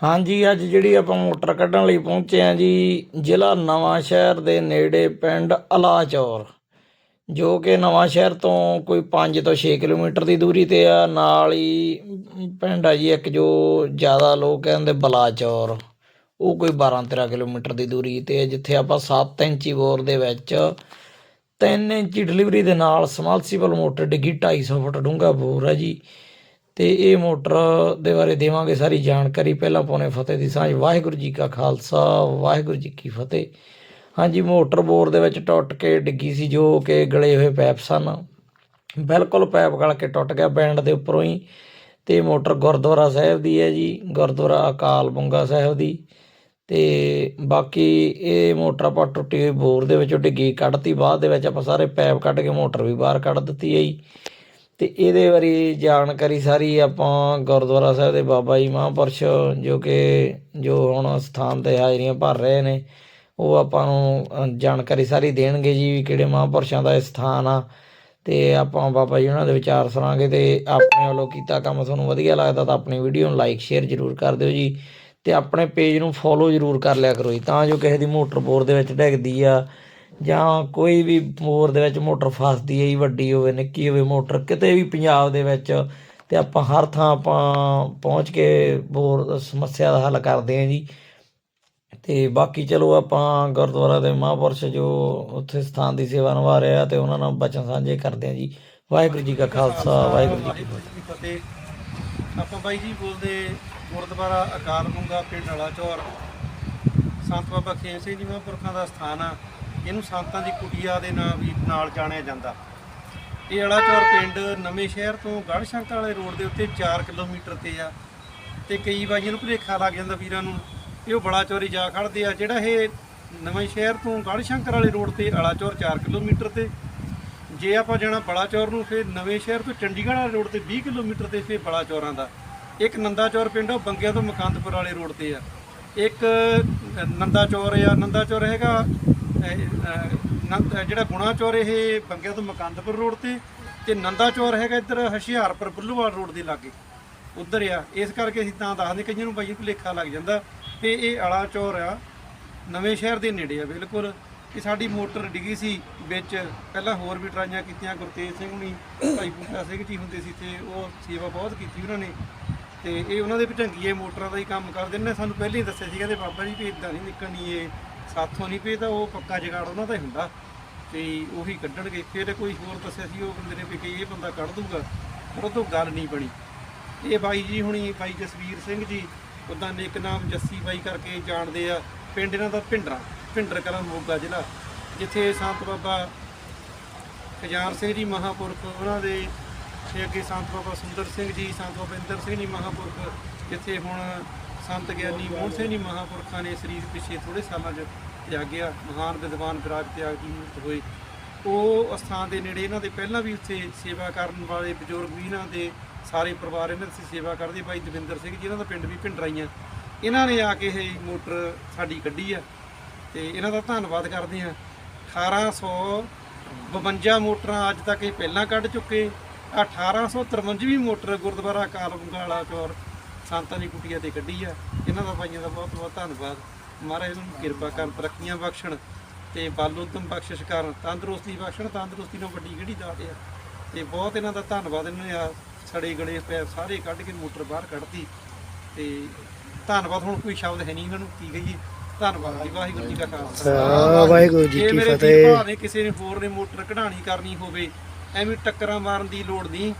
ਹਾਂਜੀ, ਅੱਜ ਜਿਹੜੀ ਆਪਾਂ ਮੋਟਰ ਕੱਢਣ ਲਈ ਪਹੁੰਚੇ ਆ ਜੀ, ਜ਼ਿਲ੍ਹਾ ਨਵਾਂ ਸ਼ਹਿਰ ਦੇ ਨੇੜੇ ਪਿੰਡ ਅਲਾਚੌਰ, ਜੋ ਕਿ ਨਵਾਂ ਸ਼ਹਿਰ ਤੋਂ ਕੋਈ 5 ਤੋਂ 6 ਕਿਲੋਮੀਟਰ ਦੀ ਦੂਰੀ ਤੇ ਆ। ਨਾਲ ਹੀ ਪਿੰਡ ਆ ਜੀ, ਇੱਕ ਜੋ ਜ਼ਿਆਦਾ ਲੋਕ ਕਹਿੰਦੇ ਬਲਾਚੌਰ, ਉਹ ਕੋਈ 12 13 ਕਿਲੋਮੀਟਰ ਦੀ ਦੂਰੀ ਤੇ ਜਿੱਥੇ ਆਪਾਂ 7 ਇੰਚੀ ਬੋਰ ਦੇ ਵਿੱਚ 3 ਇੰਚੀ ਡਿਲੀਵਰੀ ਦੇ ਨਾਲ ਸਮਰਸੀਬਲ ਮੋਟਰ ਡਿੱਗੀ 250 ਫੁੱਟ ਡੂੰਘਾ ਬੋਰ ਹੈ ਜੀ। ਤੇ ਇਹ ਮੋਟਰ ਦੇ ਬਾਰੇ ਦੇਵਾਂਗੇ ਸਾਰੀ ਜਾਣਕਾਰੀ। ਪਹਿਲਾਂ ਪਾਉਣੇ ਫਤਿਹ ਦੀ ਸਾਂਝ। ਵਾਹਿਗੁਰੂ ਜੀ ਕਾ ਖਾਲਸਾ, ਵਾਹਿਗੁਰੂ ਜੀ ਕੀ ਫਤਿਹ। ਹਾਂਜੀ, ਮੋਟਰ ਬੋਰ ਦੇ ਵਿੱਚ ਟੁੱਟ ਕੇ ਡਿੱਗੀ ਸੀ, ਜੋ ਕਿ ਗਲੇ ਹੋਏ ਪੈਪ ਸਨ। ਬਿਲਕੁਲ ਪੈਪ ਗਲ ਕੇ ਟੁੱਟ ਗਿਆ ਬੈਂਡ ਦੇ ਉੱਪਰੋਂ ਹੀ। ਤੇ ਮੋਟਰ ਗੁਰਦੁਆਰਾ ਸਾਹਿਬ ਦੀ ਹੈ ਜੀ, ਗੁਰਦੁਆਰਾ ਅਕਾਲ ਬੰਗਾ ਸਾਹਿਬ ਦੀ। ਤੇ ਬਾਕੀ ਇਹ ਮੋਟਰ ਆਪਾਂ ਟੁੱਟੀ ਹੋਈ ਬੋਰ ਦੇ ਵਿੱਚੋਂ ਡਿੱਗੀ, ਕੱਢਤੀ। ਬਾਅਦ ਦੇ ਵਿੱਚ ਆਪਾਂ ਸਾਰੇ ਪੈਪ ਕੱਢ ਕੇ ਮੋਟਰ ਵੀ ਬਾਹਰ ਕੱਢ ਦਿੱਤੀ ਹੈ ਜੀ। ਤੇ ਇਹਦੇ ਬਾਰੇ ਜਾਣਕਾਰੀ ਸਾਰੀ ਆਪਾਂ ਗੁਰਦੁਆਰਾ ਸਾਹਿਬ ਦੇ ਬਾਬਾ ਜੀ ਮਹਾਂਪੁਰਸ਼ ਜੋ ਕਿ ਜੋ ਹੁਣ ਸਥਾਨ ਤੇ ਹਾਜ਼ਰੀਆਂ ਭਰ ਰਹੇ ਨੇ, ਉਹ ਆਪਾਂ ਨੂੰ ਜਾਣਕਾਰੀ ਸਾਰੀ ਦੇਣਗੇ ਜੀ ਵੀ ਕਿਹੜੇ ਮਹਾਂਪੁਰਸ਼ਾਂ ਦਾ ਇਹ ਸਥਾਨ ਆ। ਤੇ ਆਪਾਂ ਬਾਬਾ ਜੀ ਉਹਨਾਂ ਦੇ ਵਿਚਾਰ ਸੁਣਾਂਗੇ ਤੇ ਆਪਣੇ ਵੱਲੋਂ ਕੀਤਾ ਕੰਮ ਤੁਹਾਨੂੰ ਵਧੀਆ ਲੱਗਦਾ ਤਾਂ ਆਪਣੀ ਵੀਡੀਓ ਨੂੰ ਲਾਈਕ ਸ਼ੇਅਰ ਜ਼ਰੂਰ ਕਰ ਦਿਓ ਜੀ। ਤੇ ਆਪਣੇ ਪੇਜ ਨੂੰ ਫੋਲੋ ਜ਼ਰੂਰ ਕਰ ਲਿਆ ਕਰੋ ਜੀ, ਤਾਂ ਜੋ ਕਿਸੇ ਦੀ ਮੋਟਰ ਬੋਰ ਦੇ ਵਿੱਚ ਡਿੱਗਦੀ ਆ ਜਾਂ ਕੋਈ ਵੀ ਬੋਰ ਦੇ ਵਿੱਚ ਮੋਟਰ ਫਸਦੀ ਹੈ ਜੀ, ਵੱਡੀ ਹੋਵੇ, ਨਿੱਕੀ ਹੋਵੇ ਮੋਟਰ, ਕਿਤੇ ਵੀ ਪੰਜਾਬ ਦੇ ਵਿੱਚ, ਤੇ ਆਪਾਂ ਹਰ ਥਾਂ ਆਪਾਂ ਪਹੁੰਚ ਕੇ ਬੋਰ ਸਮੱਸਿਆ ਦਾ ਹੱਲ ਕਰਦੇ ਹਾਂ ਜੀ। ਤੇ ਬਾਕੀ ਚਲੋ ਆਪਾਂ ਗੁਰਦੁਆਰਾ ਦੇ ਮਹਾਂਪੁਰਸ਼ ਜੋ ਉੱਥੇ ਸਥਾਨ ਦੀ ਸੇਵਾ ਨਿਭਾ ਰਹੇ ਆ, ਤੇ ਉਹਨਾਂ ਨਾਲ ਬਚਨ ਸਾਂਝੇ ਕਰਦੇ ਹਾਂ ਜੀ। ਵਾਹਿਗੁਰੂ ਜੀ ਕਾ ਖਾਲਸਾ, ਵਾਹਿਗੁਰੂ ਜੀ ਕੀ ਫਤਿਹ। ਆਪਾਂ ਬਾਈ ਜੀ ਬੋਲਦੇ ਗੁਰਦੁਆਰਾ ਅਕਾਲ ਬੁੰਗਾ ਪਿੰਡ ਵਾਲਾ ਚੌਰ। ਸੰਤ ਬਾਬਾ ਖੇਮ ਸਿੰਘ ਜੀ ਮਹਾਂਪੁਰਖਾਂ ਦਾ ਸਥਾਨ ਆ। ਇਹਨੂੰ ਸੰਤਾਂ ਦੀ ਕੁਟੀਆ ਦੇ ਨਾਂ ਵੀ ਨਾਲ ਜਾਣਿਆ ਜਾਂਦਾ। ਇਹ ਵਾਲਾ ਚੌਰ ਪਿੰਡ ਨਵੇਂ ਸ਼ਹਿਰ ਤੋਂ ਗੜ੍ਹਸ਼ੰਕਰ ਵਾਲੇ ਰੋਡ ਦੇ ਉੱਤੇ 4 ਕਿਲੋਮੀਟਰ ਤੇ ਆ ਤੇ ਕਈ ਵਾਰੀ ਇਹਨੂੰ ਭੁਲੇਖਾ ਲੱਗ ਜਾਂਦਾ ਵੀਰਾਂ ਨੂੰ ਇਹ ਉਹ ਬੜਾ ਚੌਰੀ ਜਾ ਖੜਦੇ ਆ। ਜਿਹੜਾ ਇਹ ਨਵੇਂ ਸ਼ਹਿਰ ਤੋਂ ਗੜ੍ਹਸ਼ੰਕਰ ਵਾਲੇ ਰੋਡ ਤੇ ਆਲਾ ਚੌਰ 4 ਕਿਲੋਮੀਟਰ ਤੇ, ਜੇ ਆਪਾਂ ਜਾਣਾ ਬਲਾਚੌਰ ਨੂੰ, ਫਿਰ ਨਵੇਂ ਸ਼ਹਿਰ ਤੋਂ ਚੰਡੀਗੜ੍ਹ ਵਾਲੇ ਰੋਡ ਤੇ 20 ਕਿਲੋਮੀਟਰ ਤੇ ਫਿਰ ਬਲਾਚੌਰਾਂ ਦਾ। ਇੱਕ ਨੰਦਾਚੌਰ ਪਿੰਡ ਆ, ਉਹ ਬੰਗਿਆਂ ਤੋਂ ਮਕੰਦਪੁਰ ਵਾਲੇ ਰੋਡ ਤੇ ਆ। ਇੱਕ ਨੰਦਾਚੌਰ ਆ, ਨੰਦਾਚੌਰ ਹੈਗਾ ਅ, ਅ, ਨੰਦ ਜਿਹੜਾ ਇਹ ਬੰਗਿਆਂ ਤੋਂ ਮਕੰਦਪੁਰ ਰੋਡ ਤੇ ਤੇ ਨੰਦਾਚੌਰ ਹੈਗਾ ਇੱਧਰ ਹੁਸ਼ਿਆਰਪੁਰ ਬੁੱਲੂਵਾਲ ਰੋਡ ਦੇ ਲਾਗੇ। ਉਧਰ ਆ। ਇਸ ਕਰਕੇ ਅਸੀਂ ਤਾਂ ਦੱਸਦੇ ਕਈਆਂ ਨੂੰ ਬਾਈ ਭੁਲੇਖਾ ਲੱਗ ਜਾਂਦਾ ਤੇ ਇਹ ਅਲਾ ਚੌਰ ਆ ਨਵੇਂ ਸ਼ਹਿਰ ਦੇ ਨੇੜੇ ਆ ਬਿਲਕੁਲ। ਕਿ ਸਾਡੀ ਮੋਟਰ ਡਿੱਗੀ ਸੀ ਵਿੱਚ। ਪਹਿਲਾਂ ਹੋਰ ਵੀ ਟਰਾਈਆਂ ਕੀਤੀਆਂ ਗੁਰਤੇਜ ਸਿੰਘ ਹੁਣੀ ਭਾਈ ਬੂਟਾ ਸਿੰਘ ਜੀ ਹੁੰਦੇ ਸੀ ਤੇ ਉਹ ਸੇਵਾ ਬਹੁਤ ਕੀਤੀ ਉਹਨਾਂ ਨੇ। ਤੇ ਇਹ ਉਹਨਾਂ ਦੇ ਭਟੰਗੀਏ ਮੋਟਰਾਂ ਦਾ ਹੀ ਕੰਮ ਕਰਦੇ ਨੇ। ਸਾਨੂੰ ਪਹਿਲਾਂ ਹੀ ਦੱਸਿਆ ਸੀ ਕਹਿੰਦੇ ਬਾਬਾ ਜੀ ਵੀ ਇਦਾਂ ਨਹੀਂ ਨਿਕਲਣੀ ਏ ਸਾਥੋਂ ਨਹੀਂ ਪਏ ਤਾਂ ਉਹ ਪੱਕਾ ਜਗਾੜ ਉਹਨਾਂ ਦਾ ਹੀ ਹੁੰਦਾ ਤੇ ਉਹੀ ਕੱਢਣਗੇ, ਫਿਰ ਕੋਈ ਹੋਰ ਦੱਸਿਆ ਸੀ ਉਹ ਬੰਦੇ ਨੇ ਵੀ ਕਿ ਇਹ ਬੰਦਾ ਕੱਢ ਦੂਗਾ ਪਰ ਉਹ ਤੋਂ ਗੱਲ ਨਹੀਂ ਬਣੀ। ਇਹ ਬਾਈ ਜੀ ਹੁਣੀ, ਬਾਈ ਜਸਵੀਰ ਸਿੰਘ ਜੀ ਉਦਾਂ ਨਿਕ ਨਾਮ ਜੱਸੀ ਬਾਈ ਕਰਕੇ ਜਾਣਦੇ ਆ, ਪਿੰਡ ਇਹਨਾਂ ਦਾ ਭਿੰਡਰਾ ਭਿੰਡਰ ਕਲਾਂ ਮੋਗਾ ਜ਼ਿਲ੍ਹਾ, ਜਿੱਥੇ ਸੰਤ ਬਾਬਾ ਖਜਾਰ ਸਿੰਘ ਜੀ ਮਹਾਪੁਰਖ, ਉਹਨਾਂ ਦੇ ਅੱਗੇ ਸੰਤ ਬਾਬਾ ਸੁੰਦਰ ਸਿੰਘ ਜੀ, ਸੰਤ ਬਾਬਾ ਇੰਦਰ ਸਿੰਘ ਜੀ ਮਹਾਪੁਰਖ, ਜਿੱਥੇ ਹੁਣ ਸੰਤ ਗਿਆਨੀ ਮੋਹਨ ਸਿੰਘ ਜੀ ਮਹਾਪੁਰਖਾਂ ਨੇ ਸਰੀਰ ਪਿੱਛੇ ਥੋੜੇ ਸਾਲਾਂ 'ਚ ਤਿਆਗਿਆ, ਮਹਾਨ ਵਿਦਵਾਨ ਵਿਰਾਜ ਤਿਆਗ ਜੀ ਮੂਰਤ ਹੋਏ ਉਹ ਅਸਥਾਨ ਦੇ ਨੇੜੇ ਇਹਨਾਂ ਦੇ ਪਹਿਲਾਂ ਵੀ ਉੱਥੇ ਸੇਵਾ ਕਰਨ ਵਾਲੇ ਬਜ਼ੁਰਗ ਵੀ ਇਹਨਾਂ ਦੇ ਸਾਰੇ ਪਰਿਵਾਰ ਇਹਨਾਂ ਦੀ ਸੇਵਾ ਕਰਦੇ। ਬਾਈ ਦਵਿੰਦਰ ਸਿੰਘ ਜੀ, ਇਹਨਾਂ ਦਾ ਪਿੰਡ ਵੀ ਭਿੰਡਰਾਈਆਂ। ਇਹਨਾਂ ਨੇ ਆ ਕੇ ਇਹ ਮੋਟਰ ਸਾਡੀ ਕੱਢੀ ਆ ਤੇ ਇਹਨਾਂ ਦਾ ਧੰਨਵਾਦ ਕਰਦੇ ਆ 1852 ਮੋਟਰਾਂ ਅੱਜ ਤੱਕ ਇਹ ਪਹਿਲਾਂ ਕੱਢ ਚੁੱਕੇ। ਆ 1853ਵੀਂ ਮੋਟਰ ਗੁਰਦੁਆਰਾ ਅਕਾਲ ਬੰਗਾਲਾ ਚੌਰ ਸੰਤਾਂ ਦੀ ਕੁਟੀਆ ਤੇ ਕੱਢੀ ਆ। ਇਹਨਾਂ ਦਾ ਭਾਈਆਂ ਦਾ ਬਹੁਤ ਬਹੁਤ ਧੰਨਵਾਦ। ਮਹਾਰਾਜ ਇਹਨਾਂ ਨੂੰ ਕਿਰਪਾ ਕਰਨ ਤਰੱਕੀਆਂ ਬਖਸ਼ਣ ਤੇ ਬਾਲੋਤਮ ਬਖਸ਼ਿਸ਼ ਕਰਨ। ਤੰਦਰੁਸਤੀ ਬਖਸ਼ਣ ਤੰਦਰੁਸਤੀ ਨਾਲ ਵੱਡੀ ਕਿਹੜੀ ਦਾਤ ਆ? ਤੇ ਬਹੁਤ ਇਹਨਾਂ ਦਾ ਧੰਨਵਾਦ ਇਹਨਾਂ ਨੇ ਆ। ਸੜੇ ਗਲੇ ਪੈ ਸਾਰੇ ਕੱਢ ਕੇ ਮੋਟਰ ਬਾਹਰ ਕੱਢਤੀ। ਤੇ ਧੰਨਵਾਦ ਹੁਣ ਕੋਈ ਸ਼ਬਦ ਹੈ ਨਹੀਂ ਇਹਨਾਂ ਨੂੰ ਕੀ ਕਹੀਏ? ਧੰਨਵਾਦ ਜੀ ਵਾਹਿਗੁਰੂ ਜੀ ਕਾ ਖਾਲਸਾ। ਵਾਹਿਗੁਰੂ ਜੀ ਕੀ ਫਤਿਹ। ਨੇ ਕਿਸੇ ਨੇ ਹੋਰ ਨੇ ਮੋਟਰ ਕਢਾਣੀ ਕਰਨੀ ਹੋਵੇ ਐਵੇਂ ਟੱਕਰਾਂ ਮਾਰਨ ਦੀ ਲੋੜ ਨਹੀਂ।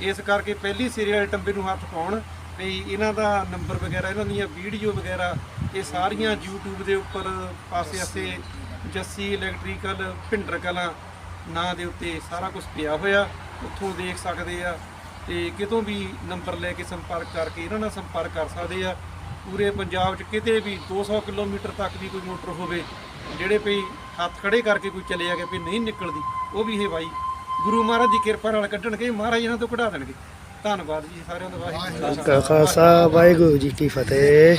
ਇਸ ਕਰਕੇ ਪਹਿਲੀ ਸਿਰੇ ਵਾਲੇ ਟੰਬੇ ਨੂੰ ਹੱਥ ਪਾਉਣ। ਵੀ ਇਹਨਾਂ ਦਾ ਨੰਬਰ ਵਗੈਰਾ, ਇਹਨਾਂ ਦੀਆਂ ਵੀਡੀਓ ਵਗੈਰਾ, ਇਹ ਸਾਰੀਆਂ YouTube ਦੇ ਉੱਪਰ ਪਾਸੇ-ਆਸੇ ਜੱਸੀ ਇਲੈਕਟ੍ਰੀਕਲ ਭਿੰਡਰ ਕਲਾਂ ਨਾਂ ਦੇ ਉੱਤੇ ਸਾਰਾ ਕੁਝ ਪਿਆ ਹੋਇਆ, ਉੱਥੋਂ ਦੇਖ ਸਕਦੇ ਆ ਤੇ ਕਿਤੋਂ ਵੀ ਨੰਬਰ ਲੈ ਕੇ ਸੰਪਰਕ ਕਰਕੇ ਇਹਨਾਂ ਨਾਲ ਸੰਪਰਕ ਕਰ ਸਕਦੇ ਆ। ਪੂਰੇ ਪੰਜਾਬ 'ਚ ਕਿਤੇ ਵੀ 200 ਕਿਲੋਮੀਟਰ ਤੱਕ ਦੀ ਕੋਈ ਮੋਟਰ ਹੋਵੇ, ਜਿਹੜੇ ਵੀ ਹੱਥ ਖੜੇ ਕਰਕੇ ਕੋਈ ਚਲੇ ਆ ਗਿਆ ਵੀ ਨਹੀਂ ਨਿਕਲਦੀ, ਉਹ ਵੀ ਇਹ ਬਾਈ ਗੁਰੂ ਮਹਾਰਾਜ ਦੀ ਕਿਰਪਾ ਨਾਲ ਕੱਢਣਗੇ, ਮਹਾਰਾਜ ਇਹਨਾਂ ਤੋਂ ਕਢਾ ਦੇਣਗੇ। ਧੰਨਵਾਦ ਜੀ ਸਾਰਿਆਂ ਦਾ ਵਾਹਿਗੁਰੂ ਜੀ ਕਾ ਖਾਲਸਾ। ਕਾ ਖਾਲਸਾ ਵਾਹਿਗੁਰੂ ਜੀ ਕੀ ਫਤਿਹ